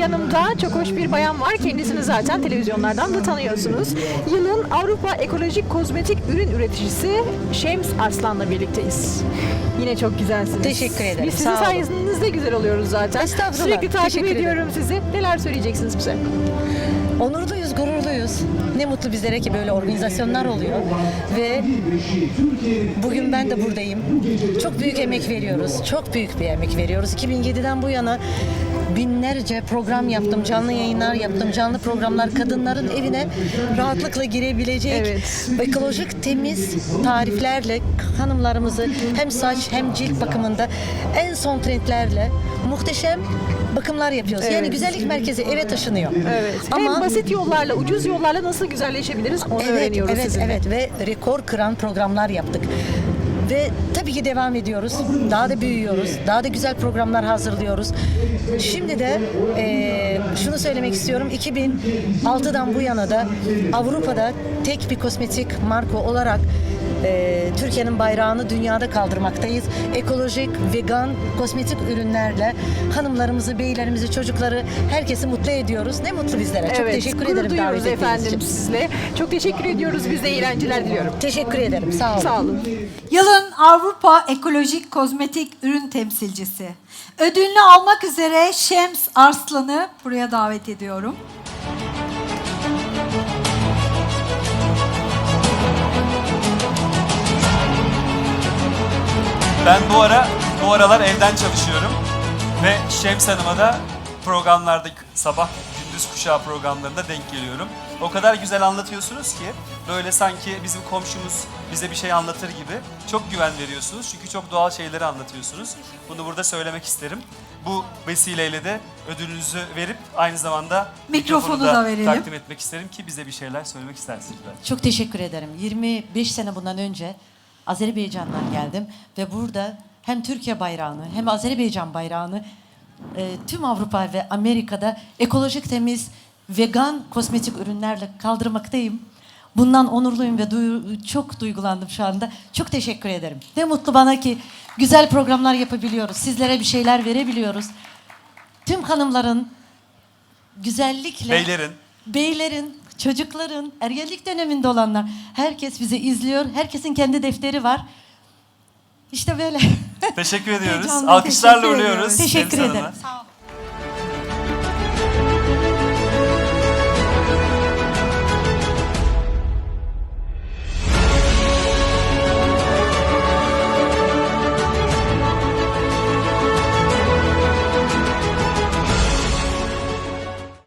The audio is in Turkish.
Yanımda çok hoş bir bayan var. Kendisini zaten televizyonlardan da tanıyorsunuz. Yılın Avrupa Ekolojik Kozmetik Ürün Üreticisi Şems Arslan'la birlikteyiz. Yine çok güzelsiniz. Teşekkür ederim, Biz sizin sağ olun. sayenizde güzel oluyoruz zaten. Estağfurullah, Sürekli takip teşekkür ediyorum sizi. Neler söyleyeceksiniz bize? Onurluyuz, gururluyuz. Ne mutlu bizlere ki böyle organizasyonlar oluyor. Ve bugün ben de buradayım. Çok büyük emek veriyoruz. Çok büyük bir emek veriyoruz. 2007'den bu yana binlerce program yaptım, canlı yayınlar yaptım, canlı programlar kadınların evine rahatlıkla girebilecek Evet. ekolojik temiz tariflerle hanımlarımızı hem saç hem cilt bakımında en son trendlerle muhteşem bakımlar yapıyoruz. Yani Evet. güzellik merkezi eve taşınıyor. Evet. Ama Hem basit yollarla, ucuz yollarla nasıl güzelleşebiliriz onu evet, öğreniyoruz evet, sizinle. evet ve rekor kıran programlar yaptık. Ve tabii ki devam ediyoruz. Daha da büyüyoruz. Daha da güzel programlar hazırlıyoruz. Şimdi de eee, şunu söylemek istiyorum. 2006'dan bu yana da Avrupa'da tek bir kosmetik marka olarak eee, Türkiye'nin bayrağını dünyada kaldırmaktayız. Ekolojik, vegan, kosmetik ürünlerle hanımlarımızı, beylerimizi, çocukları herkesi mutlu ediyoruz. Ne mutlu bizlere. Çok evet, teşekkür gurur ederim duyuyoruz davet efendim için. sizle. Çok teşekkür ediyoruz. Biz de eğlenceler diliyorum. Teşekkür ederim. Sağ olun. Sağ olun. Yılın Avrupa Ekolojik Kozmetik Ürün Temsilcisi. Ödülünü almak üzere Şems Arslan'ı buraya davet ediyorum. Ben bu ara bu aralar evden çalışıyorum ve Şems Hanım'a da programlarda sabah gündüz kuşağı programlarında denk geliyorum. O kadar güzel anlatıyorsunuz ki böyle sanki bizim komşumuz bize bir şey anlatır gibi çok güven veriyorsunuz. Çünkü çok doğal şeyleri anlatıyorsunuz. Bunu burada söylemek isterim. Bu vesileyle de ödülünüzü verip aynı zamanda Mikrofonu da verelim. takdim etmek isterim ki bize bir şeyler söylemek istersiniz belki. Çok teşekkür ederim. 25 sene bundan önce Azerbaycan'dan geldim ve burada hem Türkiye bayrağını hem Azerbaycan bayrağını e, tüm Avrupa ve Amerika'da ekolojik temiz vegan kosmetik ürünlerle kaldırmaktayım. Bundan onurluyum ve duyu- çok duygulandım şu anda. Çok teşekkür ederim. Ne mutlu bana ki güzel programlar yapabiliyoruz. Sizlere bir şeyler verebiliyoruz. Tüm hanımların güzellikle Beylerin beylerin, çocukların, ergenlik döneminde olanlar herkes bizi izliyor. Herkesin kendi defteri var. İşte böyle. teşekkür ediyoruz. Alkışlarla teşekkür uğurluyoruz. Teşekkür ederim. Sağ olun.